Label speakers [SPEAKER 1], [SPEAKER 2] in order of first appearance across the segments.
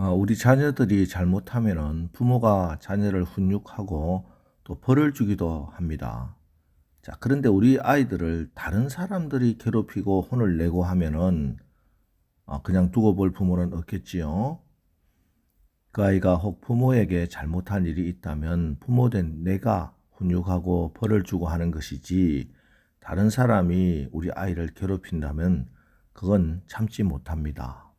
[SPEAKER 1] 어, 우리 자녀들이 잘못하면은 부모가 자녀를 훈육하고 또 벌을 주기도 합니다. 자, 그런데 우리 아이들을 다른 사람들이 괴롭히고 혼을 내고 하면은 어, 그냥 두고 볼 부모는 없겠지요. 그 아이가 혹 부모에게 잘못한 일이 있다면 부모된 내가 훈육하고 벌을 주고 하는 것이지 다른 사람이 우리 아이를 괴롭힌다면 그건 참지 못합니다.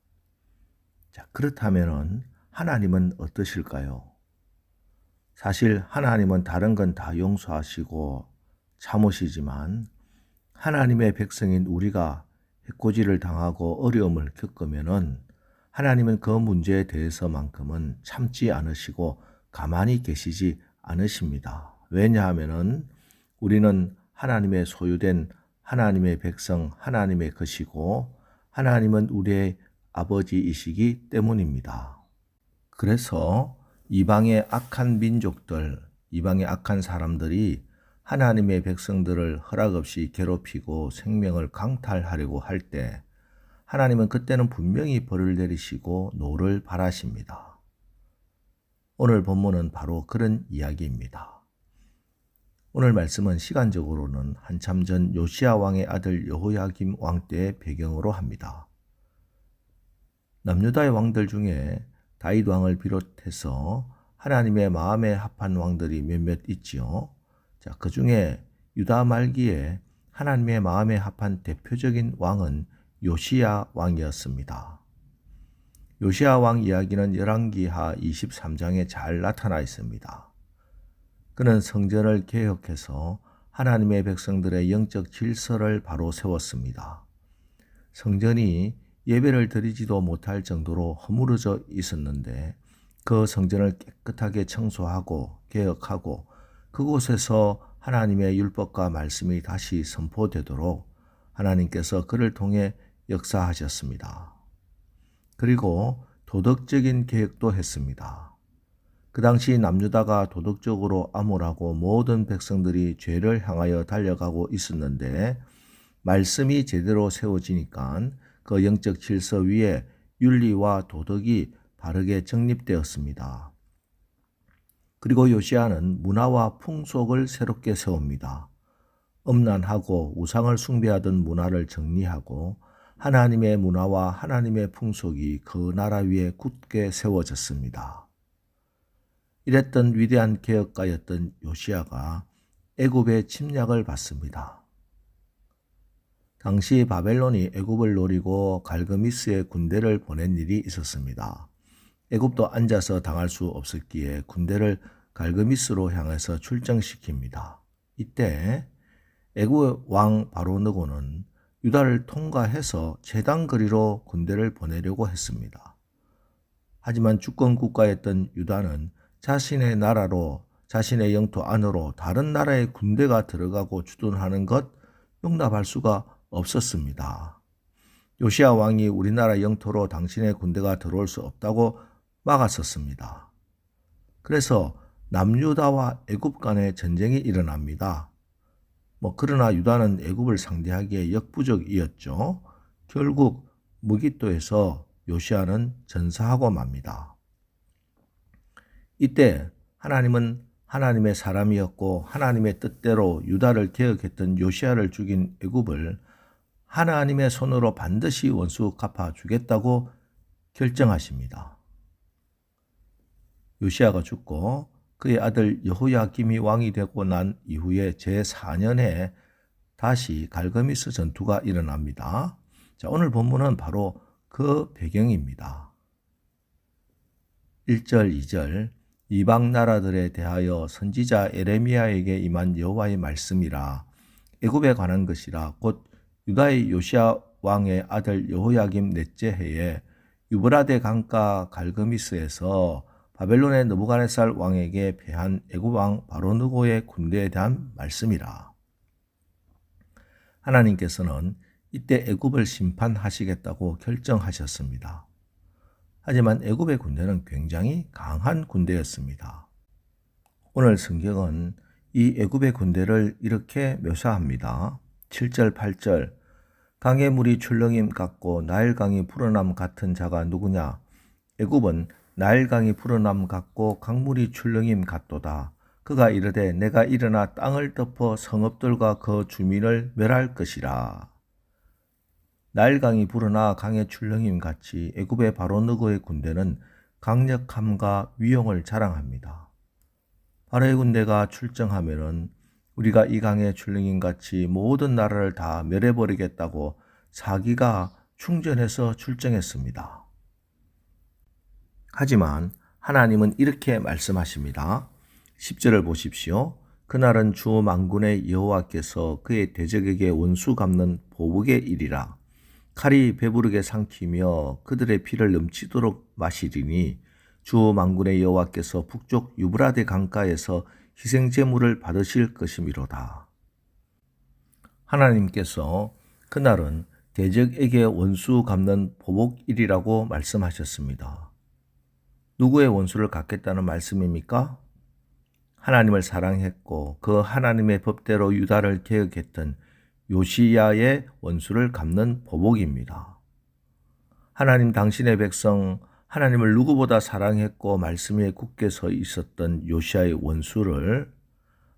[SPEAKER 1] 자, 그렇다면은 하나님은 어떠실까요? 사실 하나님은 다른 건 다 용서하시고 참으시지만 하나님의 백성인 우리가 해코지를 당하고 어려움을 겪으면은 하나님은 그 문제에 대해서만큼은 참지 않으시고 가만히 계시지 않으십니다. 왜냐하면은 우리는 하나님의 소유된 하나님의 백성, 하나님의 것이고 하나님은 우리의 아버지이시기 때문입니다. 그래서 이방의 악한 민족들, 이방의 악한 사람들이 하나님의 백성들을 허락 없이 괴롭히고 생명을 강탈하려고 할 때 하나님은 그때는 분명히 벌을 내리시고 노를 바라십니다. 오늘 본문은 바로 그런 이야기입니다. 오늘 말씀은 시간적으로는 한참 전 요시아 왕의 아들 여호야김 왕 때의 배경으로 합니다. 남유다의 왕들 중에 다윗 왕을 비롯해서 하나님의 마음에 합한 왕들이 몇몇 있지요. 자, 그 중에 유다 말기에 하나님의 마음에 합한 대표적인 왕은 요시야 왕이었습니다. 요시야 왕 이야기는 열왕기하 23장에 잘 나타나 있습니다. 그는 성전을 개혁해서 하나님의 백성들의 영적 질서를 바로 세웠습니다. 성전이 예배를 드리지도 못할 정도로 허물어져 있었는데 그 성전을 깨끗하게 청소하고 개혁하고 그곳에서 하나님의 율법과 말씀이 다시 선포되도록 하나님께서 그를 통해 역사하셨습니다. 그리고 도덕적인 계획도 했습니다. 그 당시 남유다가 도덕적으로 암울하고 모든 백성들이 죄를 향하여 달려가고 있었는데 말씀이 제대로 세워지니까 그 영적 질서 위에 윤리와 도덕이 바르게 정립되었습니다. 그리고 요시아는 문화와 풍속을 새롭게 세웁니다. 엄난하고 우상을 숭배하던 문화를 정리하고 하나님의 문화와 하나님의 풍속이 그 나라 위에 굳게 세워졌습니다. 이랬던 위대한 개혁가였던 요시아가 애굽의 침략을 받습니다. 당시 바벨론이 애굽을 노리고 갈그미스의 군대를 보낸 일이 있었습니다. 애굽도 앉아서 당할 수 없었기에 군대를 갈그미스로 향해서 출정시킵니다. 이때 애굽 왕 바로느고는 유다를 통과해서 재단거리로 군대를 보내려고 했습니다. 하지만 주권 국가였던 유다는 자신의 나라로 자신의 영토 안으로 다른 나라의 군대가 들어가고 주둔하는 것 용납할 수가 없었습니다. 요시아 왕이 우리나라 영토로 당신의 군대가 들어올 수 없다고 막았었습니다. 그래서 남유다와 애굽 간의 전쟁이 일어납니다. 뭐 그러나 유다는 애굽을 상대하기에 역부족이었죠. 결국 무기토에서 요시아는 전사하고 맙니다. 이때 하나님은 하나님의 사람이었고 하나님의 뜻대로 유다를 개혁했던 요시아를 죽인 애굽을 하나님의 손으로 반드시 원수 갚아 주겠다고 결정하십니다. 요시아가 죽고 그의 아들 여호야김이 왕이 되고 난 이후에 제4년에 다시 갈거미스 전투가 일어납니다. 자, 오늘 본문은 바로 그 배경입니다. 1절, 2절 이방 나라들에 대하여 선지자 에레미야에게 임한 여호와의 말씀이라 애굽에 관한 것이라 곧 유다의 요시아 왕의 아들 여호야김 넷째 해에 유브라데 강가 갈그미스에서 바벨론의 느부갓네살 왕에게 패한 애굽 왕 바로느고의 군대에 대한 말씀이라. 하나님께서는 이때 애굽을 심판하시겠다고 결정하셨습니다. 하지만 애굽의 군대는 굉장히 강한 군대였습니다. 오늘 성경은 이 애굽의 군대를 이렇게 묘사합니다. 7절, 8절. 강의 물이 출렁임 같고 나일강이 불어남 같은 자가 누구냐? 애굽은 나일강이 불어남 같고 강물이 출렁임 같도다. 그가 이르되 내가 일어나 땅을 덮어 성읍들과 그 주민을 멸할 것이라. 나일강이 불어나 강의 출렁임 같이 애굽의 바로 느고의 군대는 강력함과 위용을 자랑합니다. 바로의 군대가 출정하면은 우리가 이 강의 출렁임 같이 모든 나라를 다 멸해버리겠다고 사기가 충전해서 출정했습니다. 하지만 하나님은 이렇게 말씀하십니다. 10절을 보십시오. 그날은 주 만군의 여호와께서 그의 대적에게 원수 갚는 보복의 일이라. 칼이 배부르게 삼키며 그들의 피를 넘치도록 마시리니 주 만군의 여호와께서 북쪽 유브라데 강가에서 희생 제물을 받으실 것이미로다. 하나님께서 그날은 대적에게 원수 갚는 보복일이라고 말씀하셨습니다. 누구의 원수를 갚겠다는 말씀입니까? 하나님을 사랑했고 그 하나님의 법대로 유다를 개혁했던 요시야의 원수를 갚는 보복입니다. 하나님 당신의 백성 하나님을 누구보다 사랑했고 말씀에 굳게 서 있었던 요시야의 원수를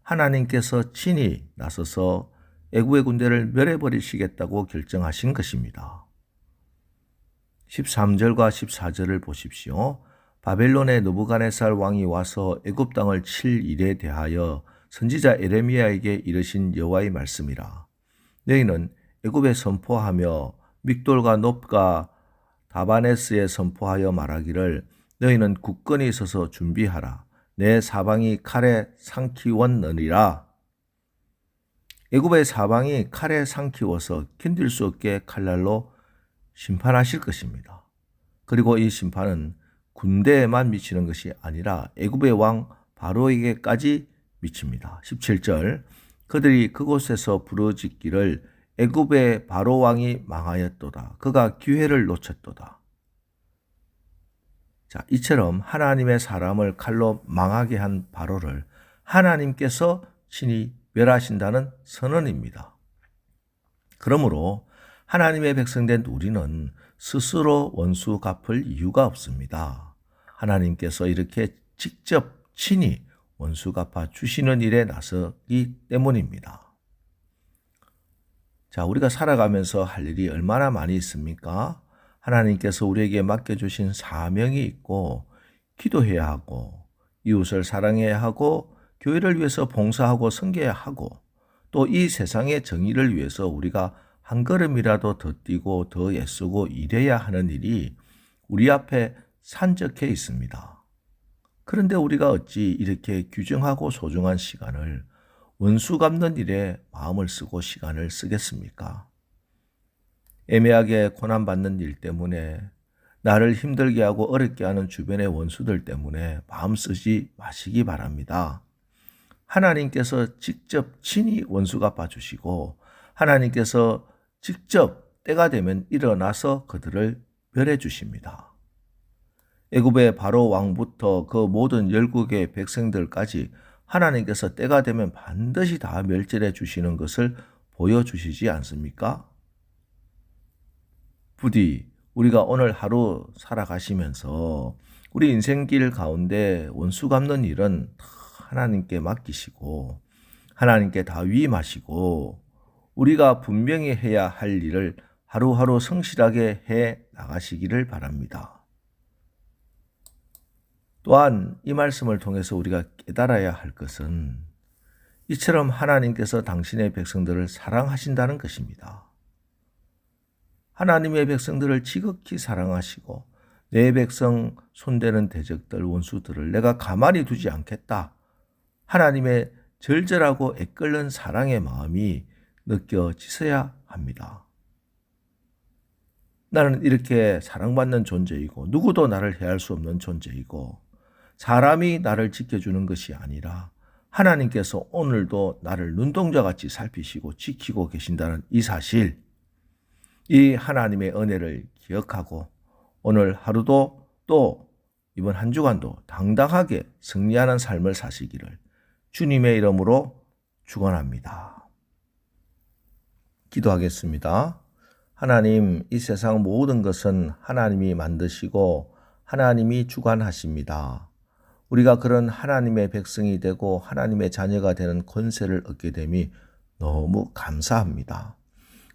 [SPEAKER 1] 하나님께서 친히 나서서 애구의 군대를 멸해버리시겠다고 결정하신 것입니다. 13절과 14절을 보십시오. 바벨론의 느부갓네살 왕이 와서 애굽 땅을 칠 일에 대하여 선지자 에레미야에게 이르신 여호와의 말씀이라. 너희는 애굽에 선포하며 믹돌과 높과 다바네스에 선포하여 말하기를 너희는 굳건히 서서 준비하라. 내 사방이 칼에 상키웠느니라. 애굽의 사방이 칼에 상키워서 견딜 수 없게 칼날로 심판하실 것입니다. 그리고 이 심판은 군대에만 미치는 것이 아니라 애굽의 왕 바로에게까지 미칩니다. 17절 그들이 그곳에서 부르짖기를 애굽의 바로 왕이 망하였도다. 그가 기회를 놓쳤도다. 자, 이처럼 하나님의 사람을 칼로 망하게 한 바로를 하나님께서 친히 멸하신다는 선언입니다. 그러므로 하나님의 백성된 우리는 스스로 원수 갚을 이유가 없습니다. 하나님께서 이렇게 직접 친히 원수 갚아 주시는 일에 나서기 때문입니다. 자, 우리가 살아가면서 할 일이 얼마나 많이 있습니까? 하나님께서 우리에게 맡겨주신 사명이 있고, 기도해야 하고, 이웃을 사랑해야 하고, 교회를 위해서 봉사하고 섬겨야 하고, 또 이 세상의 정의를 위해서 우리가 한 걸음이라도 더 뛰고 더 애쓰고 일해야 하는 일이 우리 앞에 산적해 있습니다. 그런데 우리가 어찌 이렇게 규정하고 소중한 시간을 원수 갚는 일에 마음을 쓰고 시간을 쓰겠습니까? 애매하게 고난받는 일 때문에 나를 힘들게 하고 어렵게 하는 주변의 원수들 때문에 마음 쓰지 마시기 바랍니다. 하나님께서 직접 친히 원수 갚아주시고 하나님께서 직접 때가 되면 일어나서 그들을 멸해 주십니다. 애굽의 바로 왕부터 그 모든 열국의 백성들까지 하나님께서 때가 되면 반드시 다 멸절해 주시는 것을 보여주시지 않습니까? 부디 우리가 오늘 하루 살아가시면서 우리 인생길 가운데 원수 갚는 일은 하나님께 맡기시고 하나님께 다 위임하시고 우리가 분명히 해야 할 일을 하루하루 성실하게 해 나가시기를 바랍니다. 또한 이 말씀을 통해서 우리가 깨달아야 할 것은 이처럼 하나님께서 당신의 백성들을 사랑하신다는 것입니다. 하나님의 백성들을 지극히 사랑하시고 내 백성 손대는 대적들 원수들을 내가 가만히 두지 않겠다. 하나님의 절절하고 애끓는 사랑의 마음이 느껴지셔야 합니다. 나는 이렇게 사랑받는 존재이고 누구도 나를 해할 수 없는 존재이고 사람이 나를 지켜주는 것이 아니라 하나님께서 오늘도 나를 눈동자 같이 살피시고 지키고 계신다는 이 사실, 이 하나님의 은혜를 기억하고 오늘 하루도 또 이번 한 주간도 당당하게 승리하는 삶을 사시기를 주님의 이름으로 축원합니다. 기도하겠습니다. 하나님, 이 세상 모든 것은 하나님이 만드시고 하나님이 주관하십니다. 우리가 그런 하나님의 백성이 되고 하나님의 자녀가 되는 권세를 얻게 됨이 너무 감사합니다.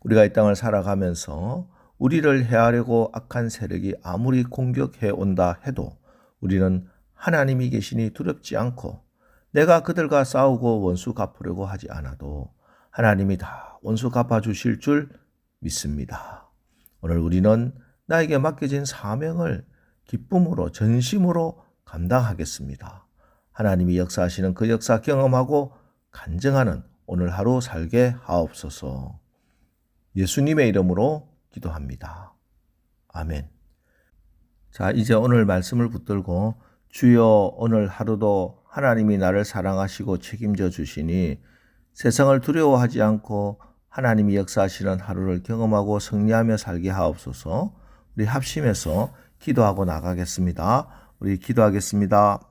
[SPEAKER 1] 우리가 이 땅을 살아가면서 우리를 해하려고 악한 세력이 아무리 공격해 온다 해도 우리는 하나님이 계시니 두렵지 않고 내가 그들과 싸우고 원수 갚으려고 하지 않아도 하나님이 다 원수 갚아 주실 줄 믿습니다. 오늘 우리는 나에게 맡겨진 사명을 기쁨으로 전심으로 감당하겠습니다. 하나님이 역사하시는 그 역사 경험하고 간증하는 오늘 하루 살게 하옵소서. 예수님의 이름으로 기도합니다. 아멘. 자, 이제 오늘 말씀을 붙들고 주여 오늘 하루도 하나님이 나를 사랑하시고 책임져 주시니 세상을 두려워하지 않고 하나님이 역사하시는 하루를 경험하고 승리하며 살게 하옵소서. 우리 합심해서 기도하고 나가겠습니다. 우리 기도하겠습니다.